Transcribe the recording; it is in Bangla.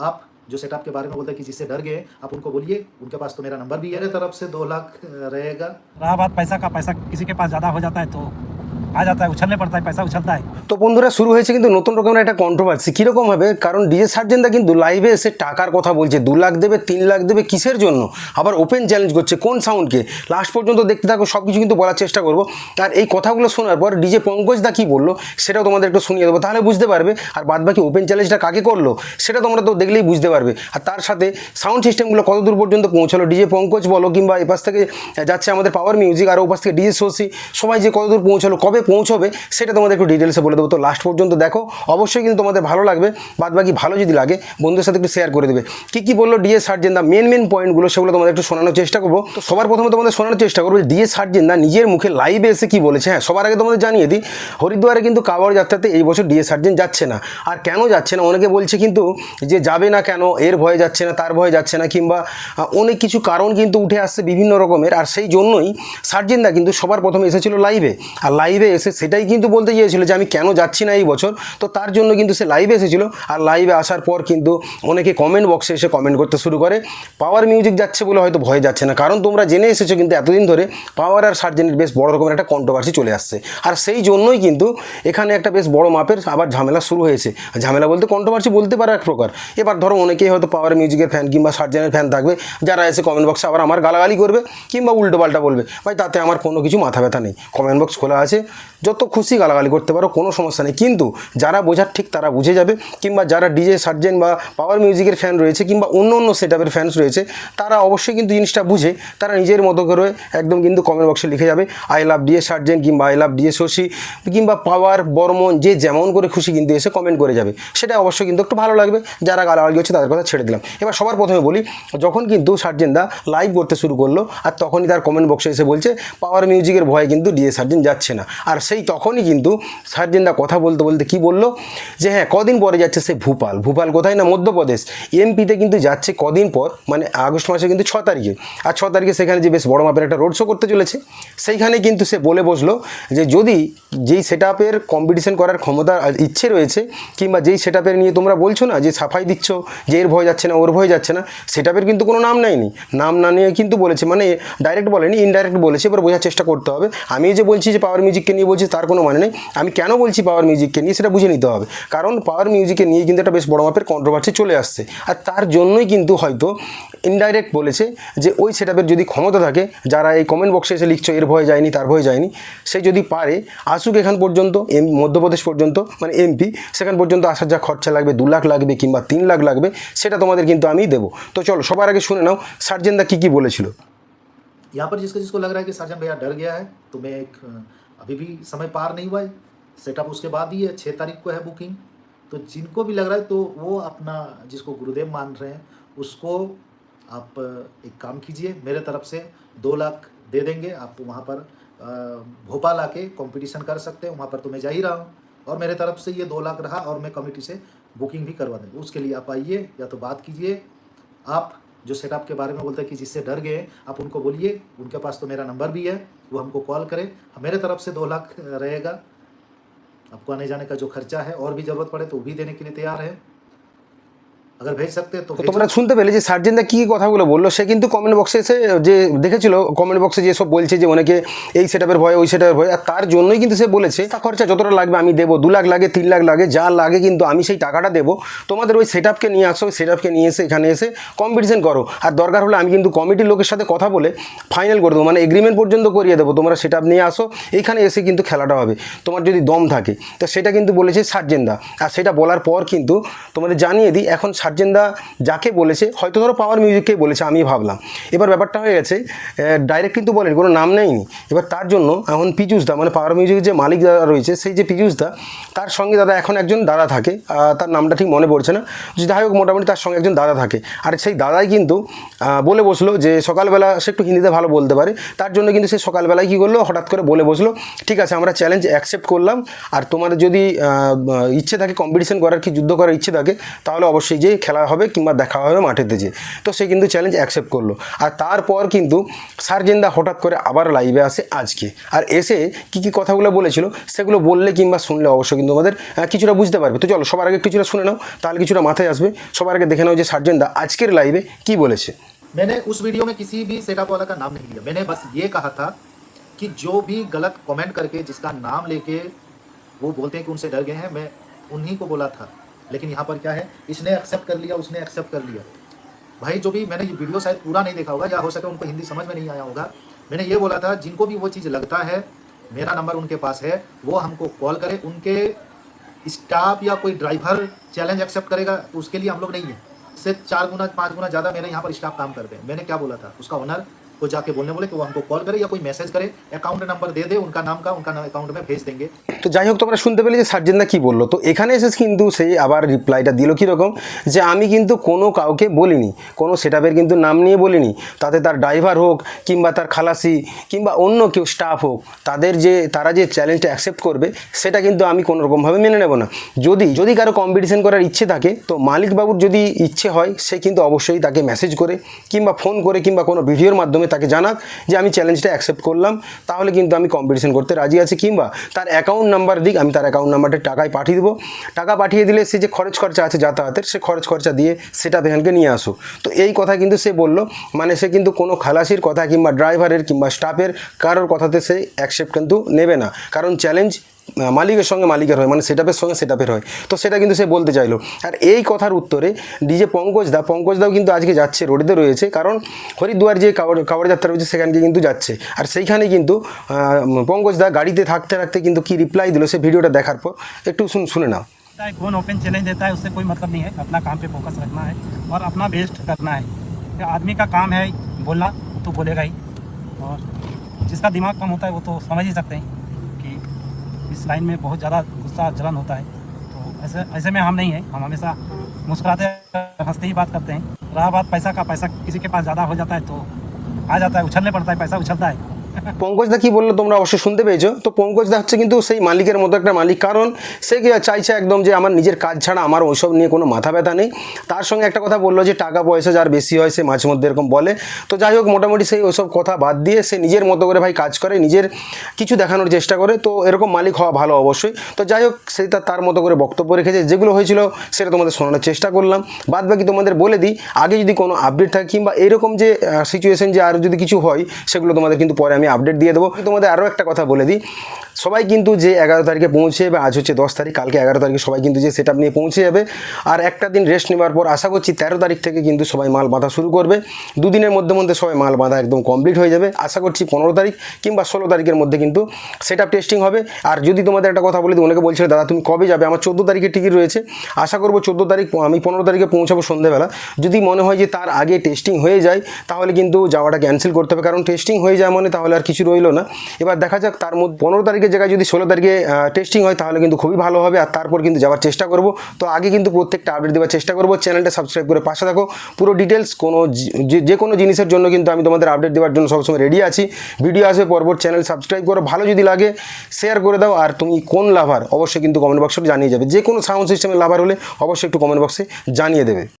आप जो सेटअप के बारे में बोलते हैं कि जिससे डर गए आप उनको बोलिए उनके पास तो मेरा नंबर भी है। मेरे तरफ़ से दो लाख रहेगा। रहा बात पैसा का पैसा किसी के पास ज़्यादा हो जाता है तो आ जाता है उछलने पड़ता है पैसा उछलता है তো বন্ধুরা শুরু হয়েছে কিন্তু নতুন রকমের একটা কন্ট্রোভার্সি কীরকম হবে কারণ ডিজে সার্জেনদা কিন্তু লাইভে এসে টাকার কথা বলছে দু লাখ দেবে তিন লাখ দেবে কিসের জন্য আবার ওপেন চ্যালেঞ্জ করছে কোন সাউন্ডকে লাস্ট পর্যন্ত দেখতে থাকো সব কিছু কিন্তু বলার চেষ্টা করবো আর এই কথাগুলো শোনার পর ডিজে পঙ্কজ দা কী বললো সেটাও তোমাদের একটু শুনিয়ে দেবো তাহলে বুঝতে পারবে আর বাদ বাকি ওপেন চ্যালেঞ্জটা কাকে করলো সেটা তোমরা তো দেখলেই বুঝতে পারবে আর তার সাথে সাউন্ড সিস্টেমগুলো কত দূর পর্যন্ত পৌঁছালো ডিজে পঙ্কজ বলো কিংবা এপাশ থেকে যাচ্ছে আমাদের পাওয়ার মিউজিক আর ওপাশ থেকে ডিজে সোসি সবাই যে কত দূর পৌঁছালো কবে পৌঁছবে সেটা তোমাদের একটু ডিটেলসে বলে দেবো। তো লাস্ট পর্যন্ত দেখো অবশ্যই কিন্তু তোমাদের ভালো লাগবে বাদ বাকি ভালো যদি লাগে বন্ধুদের সাথে একটু শেয়ার করে দেবে। কী কী বলল ডিএ সার্জেন দা মেন মেন পয়েন্টগুলো সেগুলো তোমাদের একটু শোনানোর চেষ্টা করব। তো সবার প্রথমে তোমাদের শোনানোর চেষ্টা করব ডিএ সার্জেন দা নিজের মুখে লাইভে এসে কি বলেছে? হ্যাঁ সবার আগে তোমাদের জানিয়ে দিই হরিদ্বারে কিন্তু কাবার যাত্রাতে এই বছর ডিএ সার্জেন যাচ্ছে না। আর কেন যাচ্ছে না? অনেকে বলছে কিন্তু যে যাবে না কেন এর ভয়ে যাচ্ছে না তার ভয়ে যাচ্ছে না কিংবা অনেক কিছু কারণ কিন্তু উঠে আসছে বিভিন্ন রকমের। আর সেই জন্যই সার্জেন দা কিন্তু সবার প্রথমে এসেছিল লাইভে আর লাইভে এসে সেটাই কিন্তু বলতে চেয়েছিল যে আমি কেন যাচ্ছি না এই বছর। তো তার জন্য কিন্তু সে লাইভে এসেছিল। আর লাইভে আসার পর কিন্তু অনেকে কমেন্ট বক্সে এসে কমেন্ট করতে শুরু করে। পাওয়ার মিউজিক যাচ্ছে বলে হয়তো ভয় যাচ্ছে না। কারণ তোমরা জেনে এসেছ কিন্তু এতদিন ধরে পাওয়ার আর সার্জেনের বেশ বড় রকমের একটা কন্ট্রোভার্সি চলে আসছে। আর সেই জন্যই কিন্তু এখানে একটা বেশ বড় মাপের আবার ঝামেলা শুরু হয়েছে। ঝামেলা বলতে কন্ট্রোভার্সি বলতে পারে এক প্রকার। এবার ধরো অনেকেই হয়তো পাওয়ার মিউজিকের ফ্যান কিংবা সার্জেনের ফ্যান থাকবে। যারা এসে কমেন্ট বক্সে আবার আমার গালাগালি করবে কিংবা উল্টো পাল্টা বলবে। ভাই, তাতে আমার কোনো কিছু মাথা ব্যথা নেই। কমেন্ট বক্স খোলা আছে। যত খুশি গালাগালি করতে পারো, কোনো সমস্যা নেই। কিন্তু যারা বোঝার ঠিক তারা বুঝে যাবে, কিংবা যারা ডিজে সার্জেন বা পাওয়ার মিউজিকের ফ্যান রয়েছে, কিংবা অন্য অন্য সেটআপের ফ্যান্স রয়েছে, তারা অবশ্যই কিন্তু জিনিসটা বুঝে, তারা নিজের মতো করে একদম কিন্তু কমেন্ট বক্সে লিখে যাবে আই লাভ ডিএ সার্জেন কিংবা আই লাভ ডিএ শশী কিংবা পাওয়ার বর্মন, যে যেমন করে খুশি কিন্তু এসে কমেন্ট করে যাবে। সেটা অবশ্যই কিন্তু একটু ভালো লাগবে, যারা গালাগালি হচ্ছে তাদের কথা ছেড়ে দিলাম। এবার সবার প্রথমে বলি, যখন কিন্তু সার্জেন দা লাইভ করতে শুরু করল, আর তখনই তার কমেন্ট বক্সে এসে বলছে, পাওয়ার মিউজিকের ভয়ে কিন্তু ডিএ সার্জেন যাচ্ছে না। আর সেই তখনই কিন্তু সার্জেন দা কথা বলতে বলতে কি বলল? যে হ্যাঁ কদিন পরে যাচ্ছে সে ভূপাল। ভূপাল কোথায় না মধ্যপ্রদেশ? এমপিতে কিন্তু যাচ্ছে কদিন পর মানে আগস্ট মাসে কিন্তু ছ তারিখে। আর ছ তারিখে সেখানে যে বেশ বড় মাপের একটা রোড শো করতে চলেছে, সেইখানে কিন্তু সে বলে বসল যে যদি যেই সেট আপের কম্পিটিশন করার ক্ষমতা ইচ্ছে রয়েছে, কিংবা যেই সেট নিয়ে তোমরা বলছো না যে সাফাই দিচ্ছ, যে এর ভয় যাচ্ছে না, ওর ভয় যাচ্ছে না সেট কিন্তু কোনো নাম নেয়নি। নাম না নিয়ে কিন্তু বলেছে মানে ডাইরেক্ট বলেনি ইনডাইরেক্ট বলেছে, এবার বোঝার চেষ্টা করতে হবে। আমি যে বলছি যে পাওয়ার মিউজিককে নিয়ে বলছি তার কোনো মানে নেই আমি কেন বলছি পাওয়ার মিউজিককে নিয়ে সেটা বুঝে নিতে হবে কারণ পাওয়ার মিউজিককে নিয়ে কিন্তু একটা বেশ বড় মাপের কন্ট্রোভার্সি চলে আসছে আর তার জন্যই কিন্তু হয়তো ইনডাইরেক্ট বলেছে যে ওই সেটআপের যদি ক্ষমতা থাকে যারা এই কমেন্ট বক্সে এসে লিখছো এর ভয় যায়নি তার ভয় যায়নি সে যদি পারে আসুক এখান পর্যন্ত এম মধ্যপ্রদেশ পর্যন্ত মানে এমপি সেখান পর্যন্ত আসার যা খরচা লাগবে দু লাখ লাগবে কিংবা তিন লাখ লাগবে সেটা তোমাদের কিন্তু আমি দেবো তো চলো সবার আগে শুনে নাও সার্জেনদা কী কী বলেছিল यहाँ पर जिसको जिसको लग रहा है कि साजन भैया डर गया है तो मैं एक अ, अभी भी समय पार नहीं हुआ है। सेटअप उसके बाद ही है छः तारीख को है बुकिंग तो जिनको भी लग रहा है तो वो अपना जिसको गुरुदेव मान रहे हैं, उसको आप एक काम कीजिए, मेरे तरफ़ से दो लाख दे देंगे। आप वहाँ पर भोपाल आके कंपटीशन कर सकते हैं, वहाँ पर तो मैं जा ही रहा हूँ। और मेरे तरफ़ से ये दो लाख रहा और मैं कमेटी से बुकिंग भी करवा देंगे। उसके लिए आप आइए, या तो बात कीजिए, आप जो सेटअप के बारे में बोलते हैं कि जिससे डर गए, आप उनको बोलिए, उनके पास तो मेरा नंबर भी है, वो हमको कॉल करें। मेरे तरफ़ से दो लाख रहेगा। आपको आने जाने का जो खर्चा है, और भी ज़रूरत पड़े तो वो भी देने के लिए तैयार है। अगर भेज सकते हैं तो তো भेजो। তোমরা শুনতে পেলে যে সার্জেনদা কী কী কথাগুলো বললো সে কিন্তু কমেন্ট বক্সে এসে যে দেখেছিল কমেন্ট বক্সে যে সব বলছে যে অনেকে এই সেটআপের ভয় ওই সেটআপের ভয় আর তার জন্যই কিন্তু সে বলেছে তা খরচা যতটা লাগবে আমি দেবো দু লাখ লাগে তিন লাখ লাগে যা লাগে কিন্তু আমি সেই টাকাটা দেবো তোমাদের ওই সেটআপকে নিয়ে আসো সেটআপকে নিয়ে এসে এখানে এসে কম্পিটিশন করো আর দরকার হলে আমি কিন্তু কমিটির লোকের সাথে কথা বলে ফাইনাল করে দেবো মানে এগ্রিমেন্ট পর্যন্ত করিয়ে দেবো তোমরা সেটআপ নিয়ে আসো এইখানে এসে কিন্তু খেলাটা হবে তোমার যদি দম থাকে তো সেটা কিন্তু বলেছে সার্জেনদা আর সেটা বলার পর কিন্তু তোমাদের জানিয়ে দিই এখন সার্জেনদা যাকে বলেছে, হয়তো ধরো পাওয়ার মিউজিককেই বলেছে আমি ভাবলাম। এবার ব্যাপারটা হয়ে গেছে ডাইরেক্ট কিন্তু বলেনি, কোনো নাম নেয়নি। এবার তার জন্য এখন পিজুসদা মানে পাওয়ার মিউজিকের যে মালিক দাদা রয়েছে, সেই যে পিজুসদা তার সঙ্গে দাদা এখন একজন দাদা থাকে তার নামটা ঠিক মনে পড়ছে না। যাই হোক, মোটামুটি তার সঙ্গে একজন দাদা থাকে। আর সেই দাদাই কিন্তু বলে বসল যে, সকালবেলা সে একটু হিন্দিতে ভালো বলতে পারে। তার জন্য কিন্তু সে সকালবেলায় কী করল, হঠাৎ করে বলে বসল, ঠিক আছে, আমরা চ্যালেঞ্জ অ্যাকসেপ্ট করলাম। আর তোমাদের যদি ইচ্ছে থাকে কম্পিটিশন করার, কি যুদ্ধ করার ইচ্ছে থাকে, তাহলে অবশ্যই যে খেলা হবে কিংবা দেখা হবে মাঠেতে যে তো সে কিন্তু চ্যালেঞ্জ অ্যাকসেপ্ট করলো আর তারপর কিন্তু সার্জেন্দা হঠাৎ করে আবার লাইভে আসে আজকে আর এসে কি কি কথাগুলো বলেছিল সেগুলো বললে কিংবা শুনলে অবশ্যই কিন্তু আমাদের আহ, কিছুটা বুঝতে পারবে তো চলো সবার আগে কিছুটা শুনে নাও তাহলে কিছুটা মাথায় আসবে সবার আগে দেখে নাও যে সার্জেন্দা আজকের লাইভে কি বলেছে मैंने उस वीडियो में किसी भी सेटअप वाला का नाम नहीं लिया मैंने बस ये कहा था कि जो भी गलत कमेंट करके जिसका नाम लेके वो बोलते हैं कि उनसे डर गए हैं मैं उन्हीं को बोला था लेकिन यहाँ पर क्या है? इसने एक्सेप्ट कर लिया, उसने एक्सेप्ट कर लिया। भाई, जो भी मैंने ये वीडियो शायद पूरा नहीं देखा होगा, या हो सके उनको हिंदी समझ में नहीं आया होगा। मैंने ये बोला था, जिनको भी वो चीज़ लगता है, मेरा नंबर उनके पास है, वो हमको कॉल करे, उनके स्टाफ या कोई ड्राइवर चैलेंज एक्सेप्ट करेगा तो उसके लिए हम लोग नहीं है। इससे चार गुना, पाँच गुना ज़्यादा मेरे यहाँ पर स्टाफ काम करते हैं। मैंने क्या बोला था? उसका ओनर को जाके बोलने बोले कि वो हमको कॉल करे या कोई मैसेज करे अकाउंट नंबर दे दे उनका नाम का उनका अकाउंट में भेज देंगे তো যাই হোক তোমরা শুনতে পেলে যে সার্জেনদা কি বললো তো এখানে এসে কিন্তু সেই আবার রিপ্লাইটা দিল কীরকম যে আমি কিন্তু কোনো কাউকে বলিনি কোনো সেটআপের কিন্তু নাম নিয়ে বলিনি তাতে তার ড্রাইভার হোক কিংবা তার খালাসি কিংবা অন্য কেউ স্টাফ হোক তাদের যে তারা যে চ্যালেঞ্জটা অ্যাকসেপ্ট করবে সেটা কিন্তু আমি কোনো রকমভাবে মেনে নেব না যদি যদি কারো কম্পিটিশন করার ইচ্ছে থাকে তো মালিক বাবুর যদি ইচ্ছে হয় সে কিন্তু অবশ্যই তাকে মেসেজ করে কিংবা ফোন করে কিংবা কোনো ভিডিওর মাধ্যমে তাকে জানাক যে আমি চ্যালেঞ্জটা অ্যাকসেপ্ট করলাম, তাহলে কিন্তু আমি কম্পিটিশন করতে রাজি আছি কিংবা তার অ্যাকাউন্ট নাম্বার দিক, আমি তার অ্যাকাউন্ট নাম্বারটা টাকায় পাঠিয়ে দেবো। টাকা পাঠিয়ে দিলে সে যে খরচ খরচা আছে যাতায়াতের, সে খরচ খরচা দিয়ে সেটা এখানকে নিয়ে আসো তো এই কথা কিন্তু সে বলল মানে সে কিন্তু কোনো খালাসির কথা কিংবা ড্রাইভারের কিংবা স্টাফের কারোর কথাতে সে অ্যাকসেপ্ট কিন্তু নেবে না। কারণ চ্যালেঞ্জ মালিকের সঙ্গে মালিকের হয় মানে সেটাপের সঙ্গে সেটাপের হয় তো সেটা কিন্তু সে বলতে চাইলো আর এই কথার উত্তরে ডিজে পঙ্কজদা পঙ্কজদাও কিন্তু আজকে যাচ্ছে রোডেতে রয়েছে কারণ হরিদ্বার যে কাবড় কাবড় যাত্রা রয়েছে সেখানকে কিন্তু যাচ্ছে আর সেইখানে কিন্তু আহ, পঙ্কজদা গাড়িতে থাকতে থাকতে কিন্তু কি রিপ্লাই দিল সে ভিডিওটা দেখার পর একটু শুন শুনে নাও चाहे कौन ओपन चैलेंज देता है उससे कोई मतलब नहीं है अपना काम पे फोकस रखना है और अपना बेस्ट करना है ये आदमी का काम है बोलना वो तो बोलेगा ही और जिसका दिमाग कम होता है वो तो समझ ही सकते हैं कि इस लाइन में बहुत ज़्यादा गुस्सा जलन होता है। तो ऐसे ऐसे में हम नहीं हैं। हम हमेशा मुस्कुराते हँसते ही बात करते हैं। रहा बात पैसा का, पैसा किसी के पास ज़्यादा हो जाता है तो आ जाता है, उछलने पड़ता है, पैसा उछलता है। পঙ্কজদা কি বলল তোমরা অবশ্যই শুনতে পেয়েছ। তো পঙ্কজদা হচ্ছে কিন্তু সেই মালিকের মতো একটা মালিক। কারণ সে চাইছে একদম যে আমার নিজের কাজ ছাড়া আমার ওইসব নিয়ে কোনো মাথা ব্যথা নেই। তার সঙ্গে একটা কথা বলল যে টাকা পয়সা যার বেশি হয় সে মাঝে মধ্যে এরকম বলে। তো যাই হোক, মোটামুটি সেই ওইসব কথা বাদ দিয়ে সে নিজের মতো করে ভাই কাজ করে, নিজের কিছু দেখানোর চেষ্টা করে। তো এরকম মালিক হওয়া ভালো অবশ্যই। তো যাই হোক তার তার মতো করে বক্তব্য রেখেছে। যেগুলো হয়েছিল সেটা তোমাদের শোনানোর চেষ্টা করলাম। বাদ বাকি তোমাদের বলে দিই, আগে যদি কোনো আপডেট থাকে কিংবা এরকম যে সিচুয়েশন যে আর যদি কিছু হয়, সেগুলো তোমাদের কিন্তু পরে আমি আপডেট দিয়ে দেবো। তোমাদের আরও একটা কথা বলে দিই। সবাই কিন্তু যে এগারো তারিখে পৌঁছে যাবে আজ হচ্ছে দশ তারিখ, কালকে এগারো তারিখে সবাই কিন্তু যে সেট নিয়ে পৌঁছে যাবে। আর একটা দিন রেস্ট নেওয়ার পর আশা করছি তেরো তারিখ থেকে কিন্তু সবাই মাল বাঁধা শুরু করবে। দুদিনের মধ্যে মধ্যে সবাই মাল বাঁধা একদম কমপ্লিট হয়ে যাবে। আশা করছি পনেরো তারিখ কিংবা ষোলো তারিখের মধ্যে কিন্তু সেট টেস্টিং হবে। আর যদি তোমাদের একটা কথা বলে দিই, অনেকে বলছিল, দাদা, তুমি কবে যাবে? আমার চোদ্দ তারিখে টিকিট রয়েছে। আশা করব চোদ্দ তারিখ, আমি পনেরো তারিখে পৌঁছাবো সন্ধ্যেবেলা যদি মনে হয় যে তার আগে টেস্টিং হয়ে যায়, তাহলে কিন্তু যাওয়াটা ক্যান্সেল করতে হবে। কারণ টেস্টিং হয়ে যায় মানে তাহলে আর কিছু রইল না। এবার দেখা যাক তার মধ্যে পনেরো তারিখের জায়গায় যদি ষোলো তারিখে টেস্টিং হয় তাহলে কিন্তু খুবই ভালো হবে। আর তারপর কিন্তু যাওয়ার চেষ্টা করব। তো আগে কিন্তু প্রত্যেকটা আপডেট দেওয়ার চেষ্টা করব। চ্যানেলটা সাবস্ক্রাইব করে পাশে থাকো। পুরো ডিটেলস কোনো যে- কোনো জিনিসের জন্য কিন্তু আমি তোমাদের আপডেট দেওয়ার জন্য সবসময় রেডি আছি। ভিডিও আসবে, পরপর চ্যানেল সাবস্ক্রাইব করো। ভালো যদি লাগে শেয়ার করে দাও। আর তুমি কোন লাভার অবশ্যই কিন্তু কমেন্ট বক্সে জানিয়ে যাবে। যে কোনো সাউন্ড সিস্টেমের লাভার হলে অবশ্যই একটু কমেন্ট বক্সে জানিয়ে দেবে।